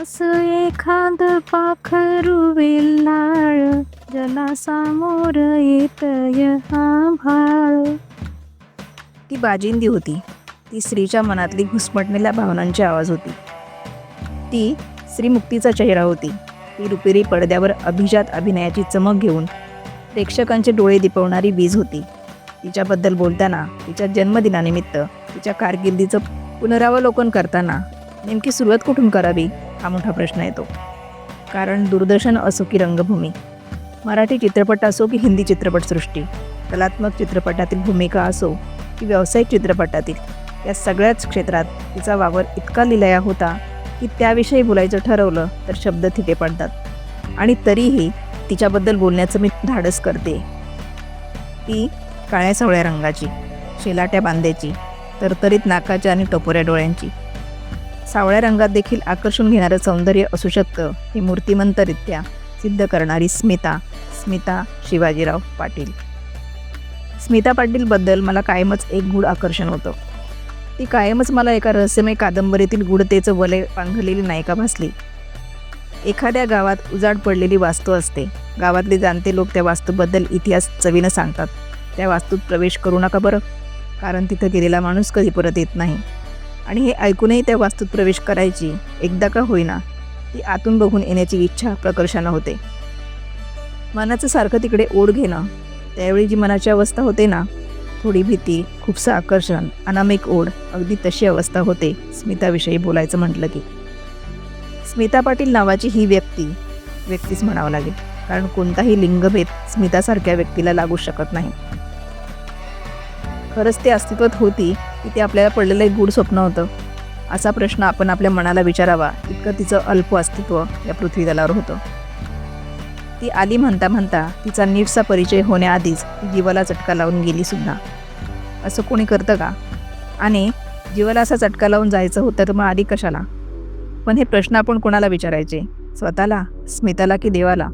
असं एखाद पाखरू वेल्लाळ जला सामोर येतय भाळ. ती बाजिंदी होती. ती स्त्रीच्या मनातली घुसमटलेल्या भावनांची आवाज होती. ती श्रीमुक्तीचा चेहरा होती. ती रुपेरी पडद्यावर अभिजात अभिनयाची चमक घेऊन प्रेक्षकांचे डोळे दिपवणारी वीज होती. तिच्याबद्दल बोलताना तिच्या जन्मदिनानिमित्त तिच्या कारकिर्दीचं पुनरावलोकन करताना नेमकी सुरुवात कुठून करावी? हा मोठा प्रश्न येतो कारण दूरदर्शन असो की रंगभूमी मराठी चित्रपट असो की हिंदी चित्रपटसृष्टी कलात्मक चित्रपटातील भूमिका असो की व्यावसायिक चित्रपटातील या सगळ्याच क्षेत्रात तिचा वावर इतका लिलया होता की त्याविषयी बोलायचं ठरवलं तर शब्द थिटे पडतात. आणि तरीही तिच्याबद्दल बोलण्याचं मी धाडस करते. ती काळ्या सवळ्या रंगाची शेलाट्या बांध्याची तरतरीत नाकाच्या आणि टपोऱ्या डोळ्यांची सावळ्या रंगात देखील आकर्षून घेणारं सौंदर्य असू शकतं. हे मूर्तिमंतरित्या सिद्ध करणारी स्मिता स्मिता शिवाजीराव पाटील. स्मिता पाटीलबद्दल मला कायमच एक गूढ आकर्षण होतं. ती कायमच मला एका रहस्यमय कादंबरीतील गूढतेचं वलय पांघरलेली नायिका भासली. एखाद्या गावात उजाड पडलेली वास्तू असते. गावातले जाणते लोक त्या वास्तूबद्दल इतिहास चवीनं सांगतात. त्या वास्तूत प्रवेश करू नका बरं. कारण तिथं गेलेला माणूस कधी परत येत नाही. आणि हे ऐकूनही त्या वास्तूत प्रवेश करायची एकदा का होईना ती आतून बघून येण्याची इच्छा प्रकर्षानं होते. मनाचं सारखं तिकडे ओढ घेणं त्यावेळी जी मनाची अवस्था होते ना थोडी भीती खूपसं आकर्षण अनामिक ओढ अगदी तशी अवस्था होते स्मिताविषयी बोलायचं म्हटलं की. स्मिता पाटील नावाची ही व्यक्ती व्यक्तीच म्हणावं लागेल कारण कोणताही लिंगभेद स्मितासारख्या व्यक्तीला लागू शकत नाही. खरंच ते अस्तित्वात होती की ते आपल्याला पडलेलं एक गूढ स्वप्न होतं. असा प्रश्न आपण आपल्या मनाला विचारावा. इतकं तिचं अल्प अस्तित्व या पृथ्वीदलावर होतं. ती आली म्हणता म्हणता तिचा नीटसा परिचय होण्याआधीच ती जीवाला चटका लावून गेली सुद्धा. असं कोणी करतं का? आणि जीवाला असा चटका लावून जायचं होतं तर मग आधी कशाला? पण हे प्रश्न आपण कोणाला विचारायचे? स्वतःला स्मिताला की देवाला?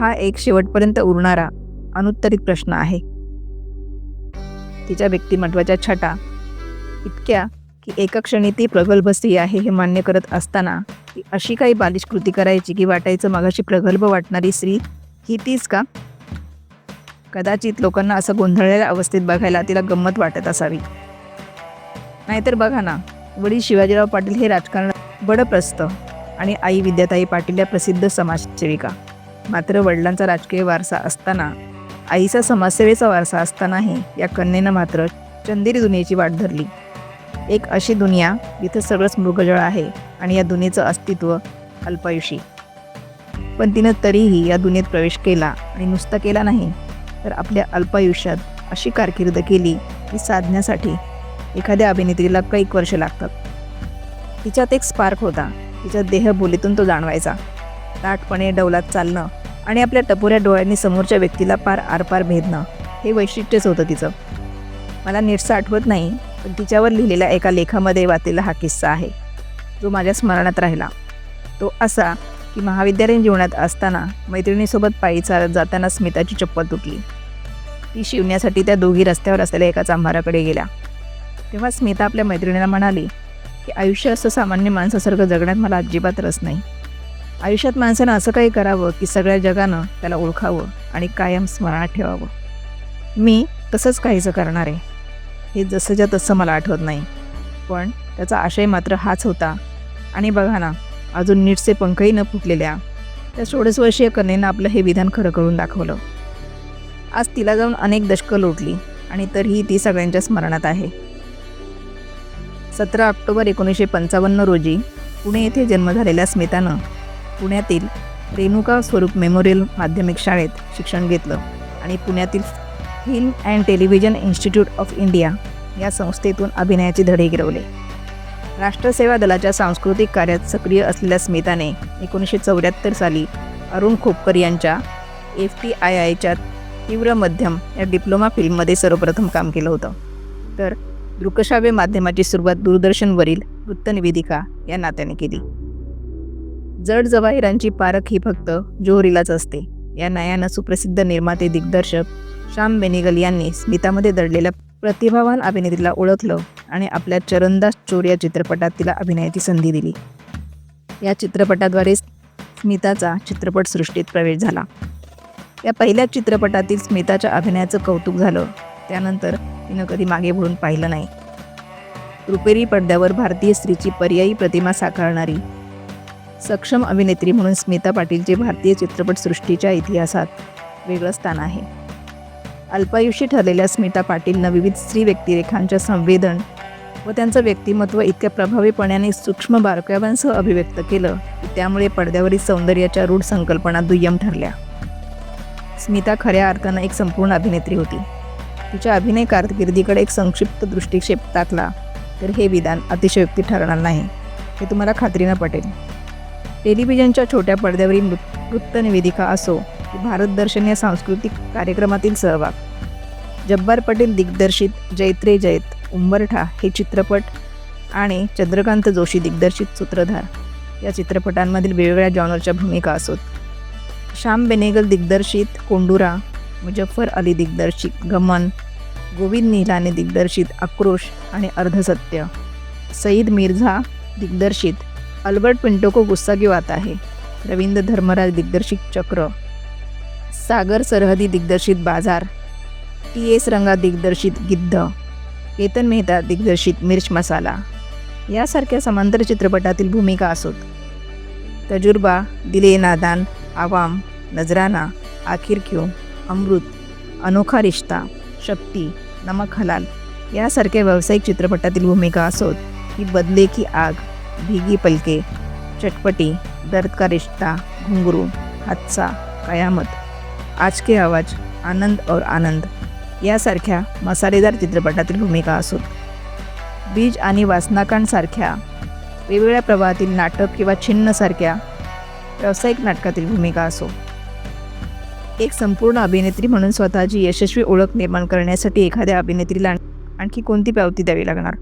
हा एक शेवटपर्यंत उरणारा अनुत्तरित प्रश्न आहे. तिच्या व्यक्तिमत्वाच्या छटा इतक्या की एका क्षणी ती प्रगल्भ स्त्री आहे हे मान्य करत असताना ती अशी काही बालिश कृती करायची की वाटायचं मगाशी प्रगल्भ वाटणारी स्त्री ही तीच का? कदाचित लोकांना असं गोंधळलेल्या अवस्थेत बघायला तिला गंमत वाटत असावी. नाहीतर बघा ना वडील शिवाजीराव पाटील हे राजकारण बडप्रस्त आणि आई विद्याताई पाटील या प्रसिद्ध समाजसेविका. मात्र वडिलांचा राजकीय वारसा असताना आईचा समाजसेवेचा वारसा असतानाही या कन्येनं मात्र चंदेरी दुनियेची वाट धरली. एक अशी दुनिया जिथं सगळंच मृगजळ आहे आणि या दुनियेचं अस्तित्व अल्पायुषी. पण तिनं तरीही या दुनियेत प्रवेश केला आणि नुसता केला नाही तर आपल्या अल्पायुष्यात अशी कारकीर्द केली की साधण्यासाठी एखाद्या अभिनेत्रीला कैक वर्ष लागतात. तिच्यात एक स्पार्क होता. तिच्या देहबोलीतून तो जाणवायचा. ताटपणे डौलात चालणं आणि आपल्या टपोऱ्या डोळ्यांनी समोरच्या व्यक्तीला पार आरपार भेदणं हे वैशिष्ट्यच होतं तिचं. मला नीटसं आठवत नाही पण तिच्यावर लिहिलेल्या एका लेखामध्ये वाचलेला हा किस्सा आहे. जो माझ्या स्मरणात राहिला. तो असा की महाविद्यालयीन जीवनात असताना मैत्रिणीसोबत पायी चालत जाताना स्मिताची चप्पल तुटली. ती शिवण्यासाठी त्या दोघी रस्त्यावर असलेल्या एका चांभाराकडे गेल्या. तेव्हा स्मिता आपल्या मैत्रिणीला म्हणाली की आयुष्य असं सामान्य माणसासारखं जगण्यात मला अजिबात रस नाही. आयुष्यात माणसानं असं काही करावं की सगळ्या जगानं त्याला ओळखावं आणि कायम स्मरणात ठेवावं. मी तसंच काहीचं करणार आहे. हे जसंच्या तसं मला आठवत नाही. पण त्याचा आशय मात्र हाच होता. आणि बघा ना अजून नीटचे पंखही न फुटलेल्या त्या सोळस वर्षीय कन्येनं आपलं हे विधान खरं करून दाखवलं. आज तिला जाऊन अनेक दशकं लोटली आणि तरीही ती सगळ्यांच्या स्मरणात आहे. सतरा ऑक्टोबर एकोणीसशे पंचावन्न रोजी पुणे येथे जन्म झालेल्या स्मितानं पुण्यातील रेणुका स्वरूप मेमोरियल माध्यमिक शाळेत शिक्षण घेतलं आणि पुण्यातील film and television institute of India या संस्थेतून अभिनयाचे धडे गिरवले राष्ट्रसेवा दलाच्या सांस्कृतिक कार्यात सक्रिय असलेल्या स्मिताने एकोणीसशे चौऱ्याहत्तर साली अरुण खोपकर यांच्या एफ टी आय आयच्या तीव्र मध्यम या डिप्लोमा फिल्ममध्ये सर्वप्रथम काम केलं होतं. तर दृकश्राव्य माध्यमाची सुरुवात दूरदर्शनवरील वृत्तनिवेदिका या नात्याने केली. जड जवाहिरांची पारख ही फक्त जोहरीलाच असते. या नयानं सुप्रसिद्ध निर्माते दिग्दर्शक श्याम बेनिगल यांनी स्मितामध्ये दडलेल्या प्रतिभावान अभिनेत्रीला ओळखलं आणि आपल्या चरणदास चोर या चित्रपटात तिला अभिनयाची संधी दिली. या चित्रपटाद्वारे स्मिताचा चित्रपटसृष्टीत प्रवेश झाला. या पहिल्याच चित्रपटातील स्मिताच्या अभिनयाचं कौतुक झालं. त्यानंतर तिनं कधी मागे वळून पाहिलं नाही. रुपेरी पडद्यावर भारतीय स्त्रीची पर्यायी प्रतिमा साकारणारी सक्षम अभिनेत्री म्हणून स्मिता पाटीलचे भारतीय चित्रपटसृष्टीच्या इतिहासात वेगळं स्थान आहे. अल्पायुषी ठरलेल्या स्मिता पाटीलनं विविध स्त्री व्यक्तिरेखांच्या संवेदन व त्यांचं व्यक्तिमत्व इतक्या प्रभावीपणाने सूक्ष्म बारकाव्यांसह अभिव्यक्त केलं की त्यामुळे पडद्यावरील सौंदर्याच्या रूढ संकल्पना दुय्यम ठरल्या. स्मिता खऱ्या अर्थानं एक संपूर्ण अभिनेत्री होती. तिच्या अभिनय कारकिर्दीकडे एक संक्षिप्त दृष्टिक्षेप टाकला तर हे विधान अतिशयोक्ती ठरणार नाही हे तुम्हाला खात्रीनं पटेल. टेलिव्हिजनच्या छोट्या पडद्यावरील वृत्तनिवेदिका असो की भारत दर्शन या सांस्कृतिक कार्यक्रमातील सहभाग. जब्बार पटेल दिग्दर्शित जैत्रे जैत उंबरठा हे चित्रपट आणि चंद्रकांत जोशी दिग्दर्शित सूत्रधार. या चित्रपटांमधील वेगवेगळ्या जॉनरच्या भूमिका असोत. श्याम बेनेगल दिग्दर्शित कोंडुरा मुजफ्फर अली दिग्दर्शित गमन गोविंद नीलाने दिग्दर्शित आक्रोश आणि अर्धसत्य. सईद मिर्झा दिग्दर्शित अल्बर्ट पिंटो को गुस्सा क्यों आता है? रवींद्र धर्मराज दिग्दर्शित चक्र सागर सरहदी दिग्दर्शित बाजार टी एस रंगा दिग्दर्शित गिद्ध केतन मेहता दिग्दर्शित मिर्च मसाला यासारख्या समांतर चित्रपटातील भूमिका असोत. तजुर्बा दिले नादान आवाम नजराना आखिर क्यों अमृत अनोखा रिश्ता शक्ती नमक हलाल यासारख्या व्यावसायिक चित्रपटातील भूमिका असोत. की बदले की आग. भीगी पलके चटपटी दर्द का रिश्ता घुंगरू हादसा कयामत आज के आवाज आनंद और आनंद यासारख्या मसालेदार चित्रपटातील भूमिका असोत बीज आणि वासनाकांसारख्या वेगवेगळ्या प्रवाहातील नाटक किंवा छिन्नसारख्या व्यावसायिक नाटकातील भूमिका असो. एक संपूर्ण अभिनेत्री म्हणून स्वतःची यशस्वी ओळख निर्माण करण्यासाठी एखाद्या अभिनेत्रीला आणखी कोणती पावती द्यावी लागणार?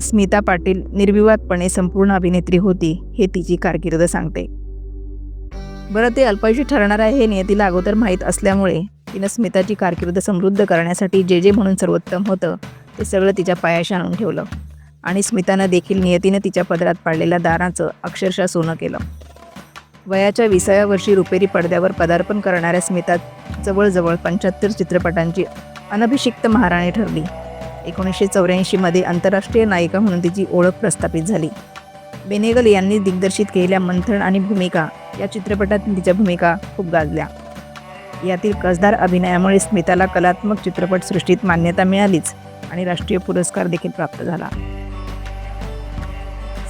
स्मिता पाटील निर्विवादपणे संपूर्ण अभिनेत्री होती हे तिची कारकीर्द सांगते. बरं ते अल्पायुषी ठरणार आहे हे नियतीला अगोदर माहीत असल्यामुळे तिनं स्मिताची कारकीर्द समृद्ध करण्यासाठी जे जे म्हणून सर्वोत्तम होतं ते सगळं तिच्या पायाशी आणून ठेवलं. आणि स्मितानं देखील नियतीनं तिच्या पदरात पाडलेल्या दाराचं अक्षरशः सोनं केलं. वयाच्या विसाव्या वर्षी रुपेरी पडद्यावर पदार्पण करणाऱ्या स्मिता जवळजवळ पंच्याहत्तर चित्रपटांची अनभिषिक्त महाराणी ठरली. एकोणीसशे चौऱ्याऐंशीमध्ये आंतरराष्ट्रीय नायिका म्हणून तिची ओळख प्रस्थापित झाली. बेनेगल यांनी दिग्दर्शित केलेल्या मंथन आणि भूमिका या चित्रपटातील तिच्या भूमिका खूप गाजल्या. यातील कसदार अभिनयामुळे स्मिताला कलात्मक चित्रपटसृष्टीत मान्यता मिळालीच आणि राष्ट्रीय पुरस्कार देखील प्राप्त झाला.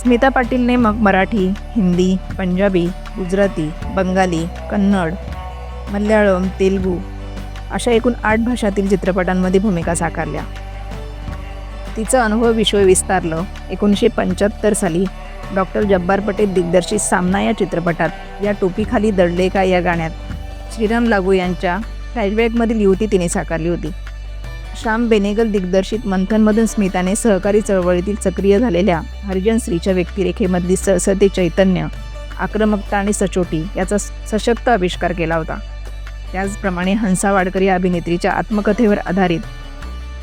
स्मिता पाटीलने मग मराठी हिंदी पंजाबी गुजराती बंगाली कन्नड मल्याळम तेलगू अशा एकूण आठ भाषातील चित्रपटांमध्ये भूमिका साकारल्या. तिचं अनुभव विश्व विस्तारलं. एकोणीसशे पंच्याहत्तर साली डॉक्टर जब्बार पटेल दिग्दर्शित सामना या चित्रपटात या टोपीखाली दडले का या गाण्यात? श्रीराम लागू यांच्या फ्लॅशबॅकमधील युवती तिने साकारली होती. श्याम बेनेगल दिग्दर्शित मंथनमधून स्मिताने सहकारी चळवळीतील सक्रिय झालेल्या हरिजन स्त्रीच्या व्यक्तिरेखेमधली सहसते चैतन्य आक्रमकता आणि सचोटी याचा सशक्त आविष्कार केला होता. त्याचप्रमाणे हंसा वाडकर या अभिनेत्रीच्या आत्मकथेवर आधारित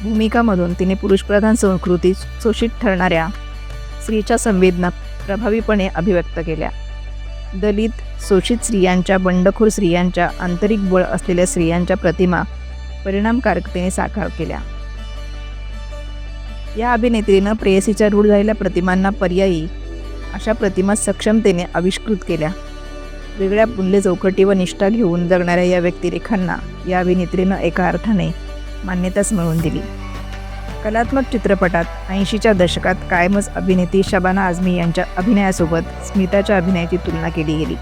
भूमिकामधून तिने पुरुषप्रधान संस्कृती शोषित ठरणाऱ्या स्त्रीच्या संवेदना प्रभावीपणे अभिव्यक्त केल्या. दलित शोषित स्त्रियांच्या बंडखोर स्त्रियांच्या आंतरिक बळ असलेल्या स्त्रियांच्या प्रतिमा परिणामकारकतेने साकार केल्या. या अभिनेत्रीनं प्रेयसीच्या रूढ झालेल्या प्रतिमांना पर्यायी अशा प्रतिमा सक्षमतेने आविष्कृत केल्या. वेगळ्या मूल्य चौकटी व निष्ठा घेऊन जगणाऱ्या या व्यक्तिरेखांना या अभिनेत्रीनं एका अर्थाने मान्यताच मिळवून दिली. कलात्मक चित्रपटात ऐंशीच्या दशकात कायमच अभिनेत्री शबाना आझमी यांच्या अभिनयासोबत स्मिताच्या अभिनयाची तुलना केली गेली.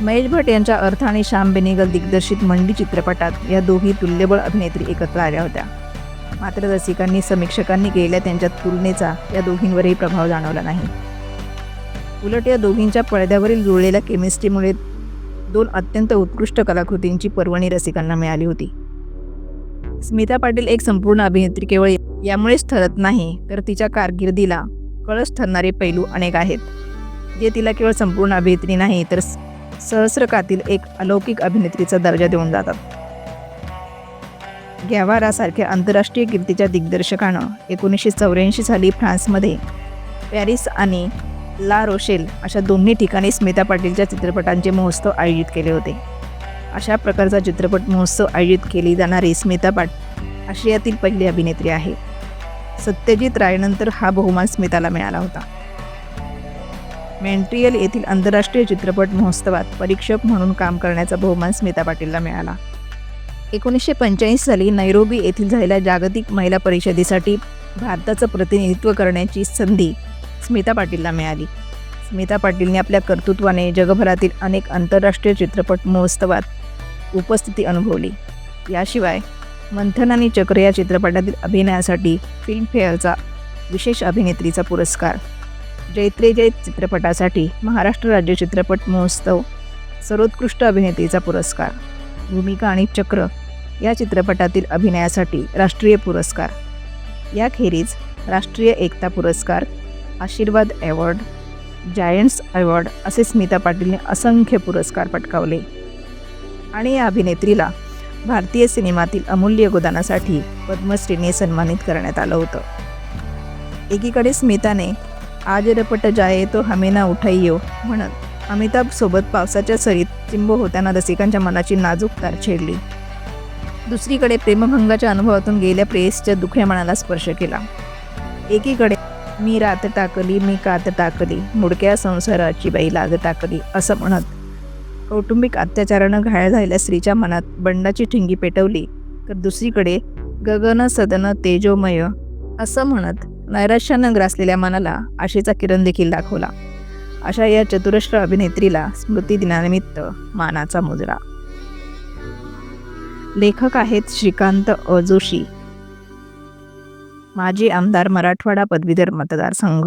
महेश भट यांच्या अर्थ आणि श्याम बेनेगल दिग्दर्शित मंडी चित्रपटात या दोघी तुल्यबळ अभिनेत्री एकत्र आल्या होत्या. मात्र रसिकांनी समीक्षकांनी केलेल्या त्यांच्या तुलनेचा या दोघींवरही प्रभाव जाणवला नाही. उलट या दोघींच्या पडद्यावरील जुळलेल्या केमिस्ट्रीमुळे दोन अत्यंत उत्कृष्ट कलाकृतींची पर्वणी रसिकांना मिळाली होती. स्मिता पाटील एक संपूर्ण अभिनेत्री केवळ यामुळेच ठरत नाही तर तिच्या कारकिर्दीला कळस ठरणारे पैलू अनेक आहेत. जे तिला केवळ संपूर्ण अभिनेत्री नाही तर सहस्रकातील एक अलौकिक अभिनेत्रीचा दर्जा देऊन जातात. गॅवारासारख्या आंतरराष्ट्रीय कीर्तीच्या दिग्दर्शकानं एकोणीसशे चौऱ्याऐंशी साली फ्रान्समध्ये पॅरिस आणि ला रोशेल अशा दोन्ही ठिकाणी स्मिता पाटीलच्या चित्रपटांचे महोत्सव आयोजित केले होते. अशा प्रकारचा चित्रपट महोत्सव आयोजित केली जाणारी स्मिता पाट आशियातील पहिली अभिनेत्री आहे. सत्यजित रायनंतर हा बहुमान स्मिताला मिळाला होता. मेंट्रियल येथील आंतरराष्ट्रीय चित्रपट महोत्सवात परीक्षक म्हणून काम करण्याचा बहुमान स्मिता पाटीलला मिळाला. एकोणीसशे पंच्याऐंशी साली नैरोबी येथील झालेल्या जागतिक महिला परिषदेसाठी भारताचं प्रतिनिधित्व करण्याची संधी स्मिता पाटीलला मिळाली. स्मिता पाटीलने आपल्या कर्तृत्वाने जगभरातील अनेक आंतरराष्ट्रीय चित्रपट महोत्सवात उपस्थिती अनुभवली. याशिवाय मंथन आणि चक्र या चित्रपटातील अभिनयासाठी फिल्मफेअरचा विशेष अभिनेत्रीचा पुरस्कार. जैत्रे जैत चित्रपटासाठी महाराष्ट्र राज्य चित्रपट महोत्सव सर्वोत्कृष्ट अभिनेत्रीचा पुरस्कार. भूमिका आणि चक्र या चित्रपटातील अभिनयासाठी राष्ट्रीय पुरस्कार. याखेरीज राष्ट्रीय एकता पुरस्कार आशीर्वाद अवॉर्ड जायंट्स अवॉर्ड असे स्मिता पाटीलने असंख्य पुरस्कार पटकावले. आणि या अभिनेत्रीला भारतीय सिनेमातील अमूल्य योगदानासाठी पद्मश्रीने सन्मानित करण्यात आलं होतं. एकीकडे स्मिताने आज रपट जाये तो हमेना उठाईयो म्हणत अमिताभसोबत पावसाच्या सरीत चिंब होताना रसिकांच्या मनाची नाजूक तार छेडली. दुसरीकडे प्रेमभंगाच्या अनुभवातून गेल्या प्रेयसच्या दुखऱ्या मनाला स्पर्श केला. एकीकडे मी रात टाकली मी कात टाकली मुडक्या संसाराची बाई लाज टाकली असं म्हणत. कौटुंबिक अत्याचारानं घायल झालेल्या स्त्रीच्या मनात बंडाची ठिंगी पेटवली. तर दुसरीकडे गगन सदन तेजोमय असं म्हणत नैराश्यानं ग्रासलेल्या मनाला आशेचा किरण देखील दाखवला. अशा या चतुरश्र अभिनेत्रीला स्मृती दिनानिमित्त मानाचा मुजरा. लेखक आहेत श्रीकांत अ जोशी माजी आमदार मराठवाडा पदवीधर मतदारसंघ.